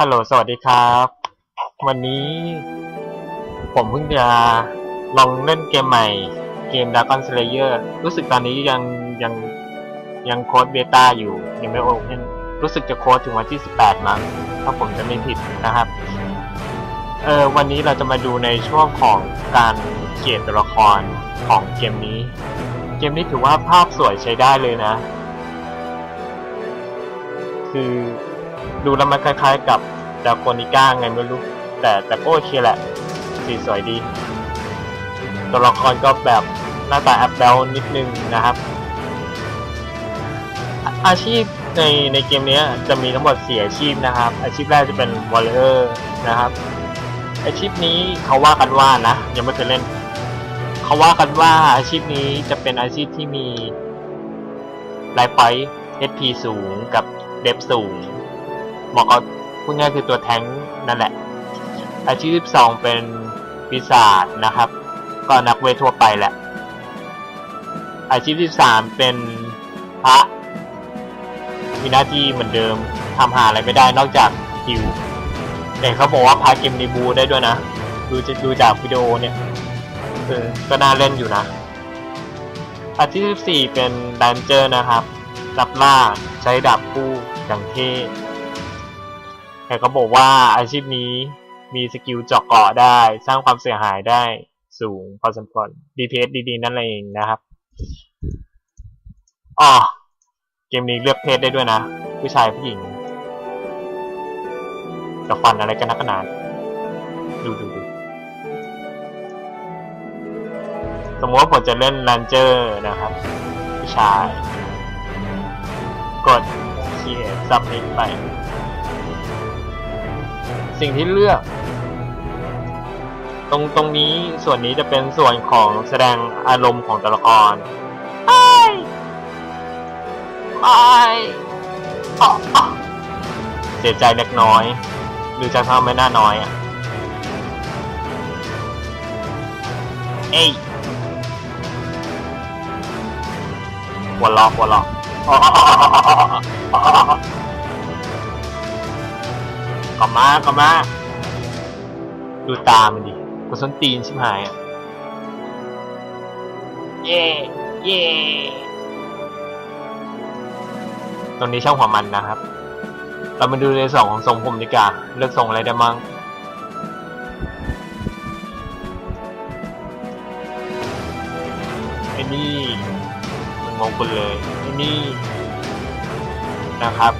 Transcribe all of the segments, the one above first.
ฮัลโหล สวัสดีครับ วันนี้ผมเพิ่งจะลองเล่นเกมใหม่ เกม Dragon Slayer รู้สึกตอนนี้ยังยังยังโค้ดเบต้าอยู่ ยังไม่โอเพนรู้สึกจะโค้ดถึงวันที่ 18 มั้ง ถ้าผมจะไม่ผิดนะครับ เออวันนี้เราจะมาดูในช่วงของการเขียนตัวละครของเกมนี้ เกมนี้ถือว่าภาพสวยใช้ได้เลยนะ คือ ดูแล้วมันคล้าย ๆ กับดาโกนิก้าไงไม่รู้ แต่แต่ก็โอเคแหละ สีสวยดี ตัวละครก็แบบหน้าตาแอปเบลนิดนึงนะครับ อาชีพในในเกมนี้จะมีทั้งหมด4อาชีพนะครับ อาชีพแรกจะเป็นวอลเลอร์นะครับ อาชีพนี้เขาว่ากันว่านะ ยังไม่เคยเล่น เขาว่ากันว่าอาชีพนี้จะเป็นอาชีพที่มีไลฟ์ไฟ HP สูงกับเดฟสูง มาะกับพูดง่ายคือตัวแท้งนั่นแหละ อาชีพที่สองเป็นปีศาจนะครับ ก็นักเวททั่วไปแหละ อาชีพที่สามเป็นพระมีหน้าที่เหมือนเดิมทำหาอะไรไม่ได้นอกจากฮิวแต่เขาบอกว่าพาเกมนีบูได้ด้วยนะ ดูจะดูจากวิดีโอเนี่ยเออก็น่าเล่นอยู่นะ อาชีพที่สี่เป็นแดนเจอร์นะครับรับล่าใช้ดาบคู่อย่างเท่ แต่เขาบอกว่าอาชีพนี้มีสกิลเจาะเกาะได้ สร้างความเสียหายได้สูงพอสมควร DPS ดีๆ นั่นเองนะครับอ๋อเกมนี้เลือกเพศได้ด้วยนะ ผู้ชายผู้หญิงจะฟันอะไรกันนักกันหนาดูดูดูสมมติว่าผมจะเล่น r ันเจอร์นะครับ ผู้ชาย กดเขียนซับมิ t ไป สิ่งที่เลือก ตรงตรงนี้ส่วนนี้จะเป็นส่วนของแสดงอารมณ์ของตัวละครไม่ไม่อ๋ออ๋อเสียใจเล็กน้อยหรือจะทำไม่น่าน้อยอะเอ้ยหัวล็อกหัวล็อก กลับมากลับมา ดูตามันดิกูส้นตีนชิบหายอะ เย่เย่ตรงนี้ช่างหัวมันนะครับ เรามาดูในส่วนของทรงผมดีกว่าเลือกทรงอะไรได้มั่งไอ้นี่มันงงคุณเลยไอ้นี่นะครับ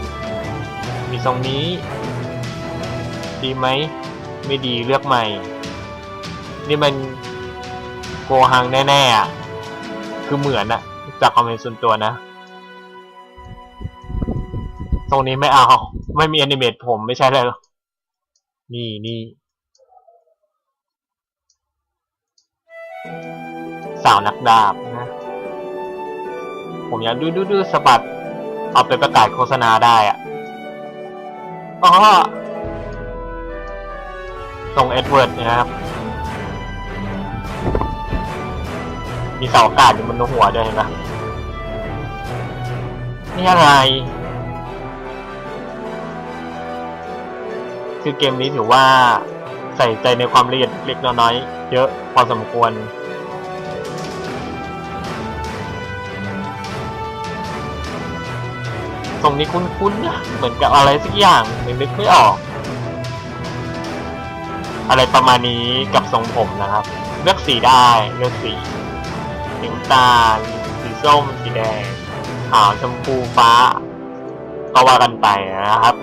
มีทรงนี้ ดีไหม ไม่ดีเลือกใหม่ นี่มันโกหังแน่ๆอะคือเหมือนอะจากความเห็นส่วนตัวนะ ตรงนี้ไม่เอา ไม่มีแอนิเมตผมไม่ใช่เลยหรอนี่นี่สาวนักดาบนะ ผมอยากดูดูดูสะบัด เอาไปประกาศโฆษณาได้อะอ๋อ ตรงเอ็ดเวิร์ดนะครับ มีเสาอากาศอยู่บนหัวด้วยเห็นไหมนี่อะไร คือเกมนี้ถือว่าใส่ใจในความละเอียดเล็กน้อย เยอะพอสมควรตรงนี้คุ้นๆนะเหมือนกับอะไรสักอย่างยังนึกไม่ออก อะไรประมาณนี้กับทรงผมนะครับ เลือกสีได้เลือกสีสีน้ำตาลสีส้มสีแดงขาวชมพูฟ้า ก็ว่ากันไปนะครับ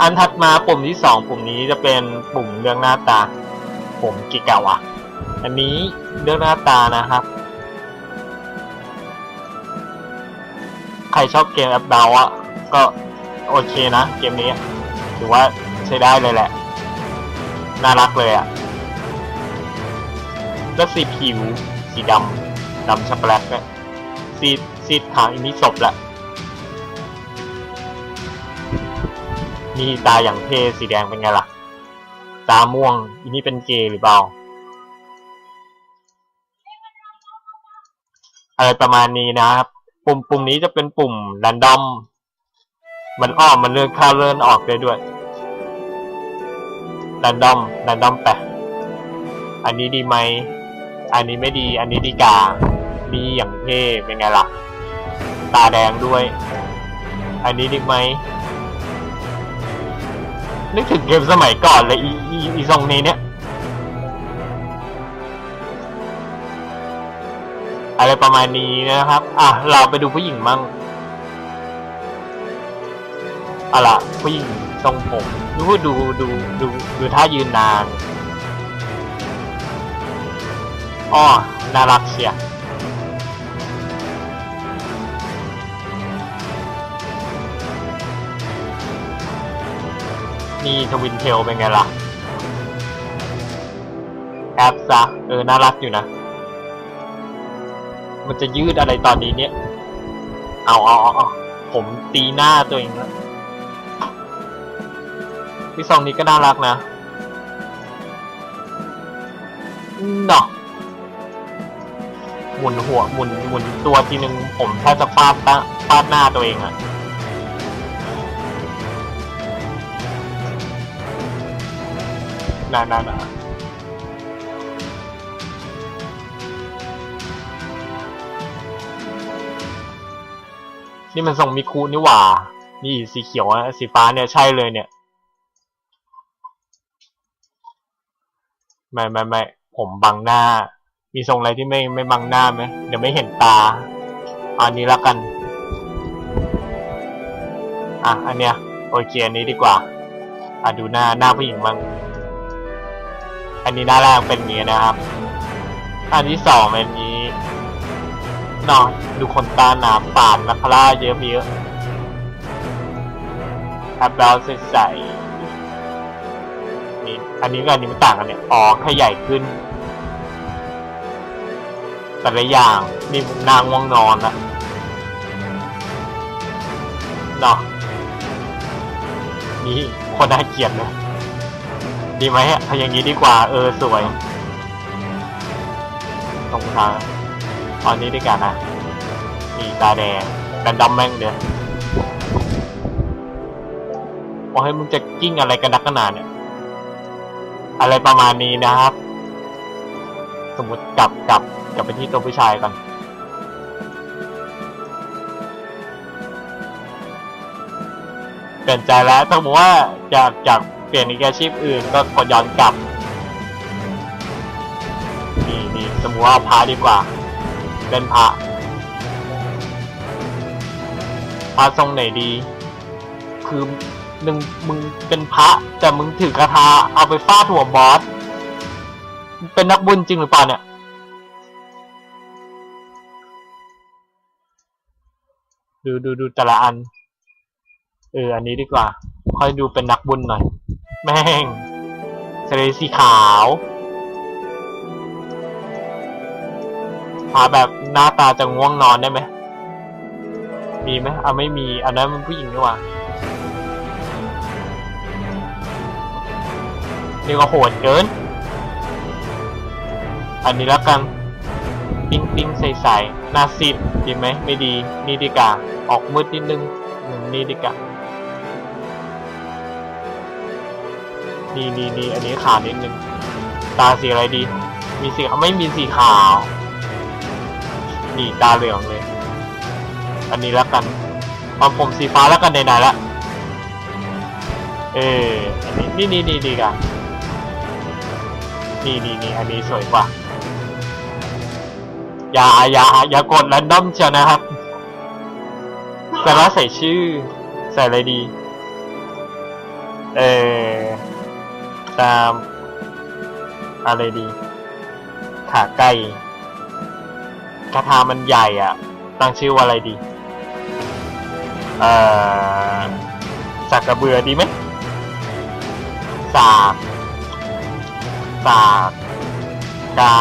อันถัดมาปุ่มที่สองปุ่มนี้จะเป็นปุ่มเรื่องหน้าตา ผมกิกาวะอันนี้เรื่องหน้าตานะครับใครชอบเกมแอปเบลอะก็โอเคนะ เกมนี้ถือว่า ใช้ได้เลยแหละ น่ารักเลยอะแล้วสีผิว สีดำดำช็อกโกแลตเนี่ยสีสีขาวอันนี้ศพละ มีตาอย่างเท่สีแดงเป็นไงล่ะ ตาม่วงอันนี้เป็นเกย์หรือเปล่าอะไรประมาณนี้นะครับ ปุ่มปุ่มนี้จะเป็นปุ่ม r รนดอม มันอ้อมมันเลื่อนเข้าเลื่อนออกได้ด้วย ดันดอมดันดอมแปอันนี้ดีไหม อันนี้ไม่ดี อันนี้ดีกาดีอย่างเท่เป็นไงล่ะ ตาแดงด้วย อันนี้ดีไหม นึกถึงเกมสมัยก่อนเลยอีอีอีทรงนี้เนี่ย อะไรประมาณนี้นะครับ อะ เราไปดูผู้หญิงมั่งอะล่ะผู้หญิงทรงผม ดูดูดูดูดูท่ายืนนานอ้อน่ารักเชียนี่ทวินเทลเป็นไงล่ะแอปซะเออ น่ารักอยู่นะ มันจะยืดอะไรตอนนี้เนี่ย เอาเอาเอาเอาผมตีหน้าตัวเองแล้ว ที่ซองนี้ก็น่ารักนะเนาะหมุนหัวหมุนหมุนตัวทีนึงผมแทบจะฟาดตาฟาดหน้าตัวเองอะน่าน่าน่านี่มันทรงมิคุนี่หว่า นี่สีเขียวอะสีฟ้าเนี่ยใช่เลยเนี่ย ไม่ไม่ไม่ผมบังหน้า มีทรงอะไรที่ไม่ไม่บังหน้าไหมเดี๋ยวไม่เห็นตา อันนี้ละกัน อะ อันเนี้ยโอเคอันนี้ดีกว่า อะดูหน้าหน้าผู้หญิงมั่งอันนี้หน้าแรกเป็นอย่างนี้นะครับ อันที่สองเป็นงนี้นอนดูขนตาหนาปาดนักล่าเยอะเยอะแอปเปิลใสๆ นี่อันนี้กับอันนี้มันต่างกันเนี่ยอ๋อแค่ใหญ่ขึ้น แต่ละอย่างนี่นางง่วงนอนละเนาะนี่คนน่าเกลียดเลยดีไหมอะอาอย่างนี้ดีกว่า เออสวยตรงทางตอนนี้ด้วยกันนะนี่ตาแดงกันดำแม่งเดี๋ยวบอกให้มึงจะกิ้งอะไรกันนักกันหนาเนี่ย อะไรประมาณนี้นะครับ สมมติกลับกลับกลับไปที่ตัวผู้ชายก่อนเปลี่ยนใจแล้วต้องบอกว่าจากจากเปลี่ยนอีกอาชีพอื่นก็กดย้อนกลับนี่นี่สมมติว่าเอาพาดีกว่าเป็นพระพระทรงไหนดี คือึงมึงเป็นพระแต่มึงถือกระทาเอาไปฟาดหัวบอสเป็นนักบุญจริงหรือเปล่าเนี่ยดูดูดูแต่ละอัน เออ อันนี้ดีกว่า ค่อยดูเป็นนักบุญหน่อย แม่งทะเลสีขาวพาแบบหน้าตาจะง่วงนอนได้ไหม มีไหมอะไม่มี อันนั้นมันผู้หญิงนี่หว่า นี่ก็โหดเกิน อันนี้แล้วกัน ปิ้งปิ้งใสๆหน้าซีดดีไหมไม่ดี นี่ดีกว่าออกมืดนิดนึงนี่ดีกว่านี่นี่นี่อันนี้ขาวนิดนึง ตาสีอะไรดี มีสีไม่มีสีขาว นี่ตาเหลืองเลย อันนี้แล้วกันเอาผมสีฟ้าแล้วกันไหนๆละ เอออันนี้นี่นี่นี่ดีกัน นี่นี่นี่อันนี้สวยกว่า อย่าอย่าอย่ากดแรนดอมเชียวนะครับ แต่ว่าใส่ชื่อ ใส่อะไรดี เออตาม อะไรดี ขาไก่กระทามันใหญ่อะ ตั้งชื่อว่าอะไรดี เอ่อสักกระเบือดีไหมสาก สากกา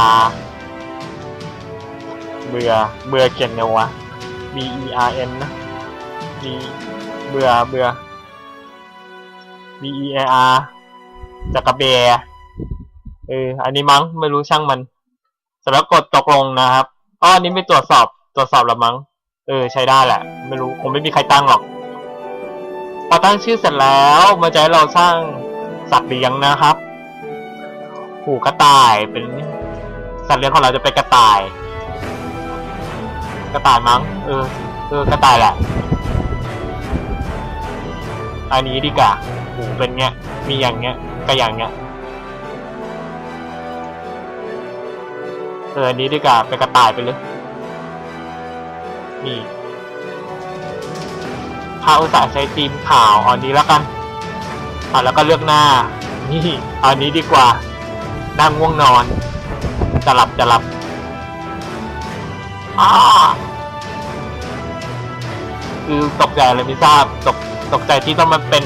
เบื่อ เบื่อเขียนไงวะ B E R N นะ B เบื่อ เบื่อ B E R จักระเบียเออ อันนี้มั้ง ไม่รู้ช่างมันเสร็จแล้วกดตกลงนะครับอ๋ออันนี้ไม่ตรวจสอบ ตรวจสอบแล้วมั้ง เออ ใช้ได้แหละ ไม่รู้ คงไม่มีใครตั้งหรอก พอตั้งชื่อเสร็จแล้วมันจะให้เราสร้างสัตว์เลี้ยงนะครับ หูกระต่ายเป็นสัตว์เลี้ยงของเราจะเป็นกระต่าย กระต่ายมั้ง เออ เออกระต่ายแหละ อันนี้ดีกว่าหูเป็นเงี้ย มีอย่างเงี้ยก็อย่างเงี้ย เอออันนี้ดีกว่าเป็นกระต่ายไปเลย นี่ข้าอุตส่าห์ใช้ธีมขาวอันนี้แล้วกันอะแล้วก็เลือกหน้า นี่อันนี้ดีกว่า นั่งง่วงนอน จะหลับจะหลับอ้าคือตกใจเลยไม่ทราบตกตกใจที่ต้องมาเป็น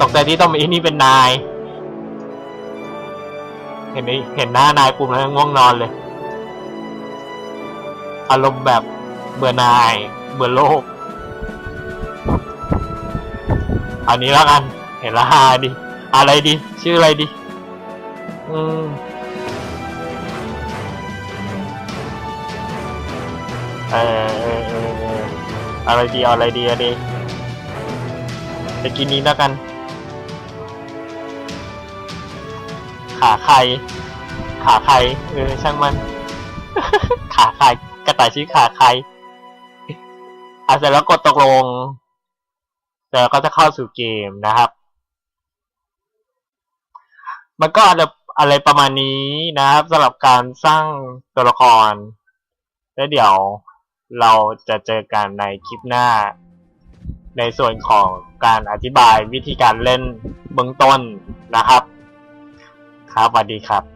ตกใจที่ต้องมีนี่เป็นนาย เห็นไหมเห็นหน้านายปุ่มแล้วง่วงนอนเลย อารมณ์แบบเบื่อนาย เบื่อโลก อันนี้แล้วกัน เห็นละฮาดิ อะไรดี ชื่ออะไรดี อืมเออเออเออเอออะไรดีเอาอะไรดีอะดีไปกินนี้แล้วกัน ขาใคร ขาใครเออช่างมัน ขาใครกระต่ายชื่อขาใครอะเสร็จแล้วกดตกลงเสร็จแล้วก็จะเข้าสู่เกมนะครับ มันก็อะไร อะไรประมาณนี้นะครับสำหรับการสร้างตัวละคร แล้วเดี๋ยวเราจะเจอกันในคลิปหน้า ในส่วนของการอธิบายวิธีการเล่นเบื้องต้นนะครับ ครับสวัสดีครับ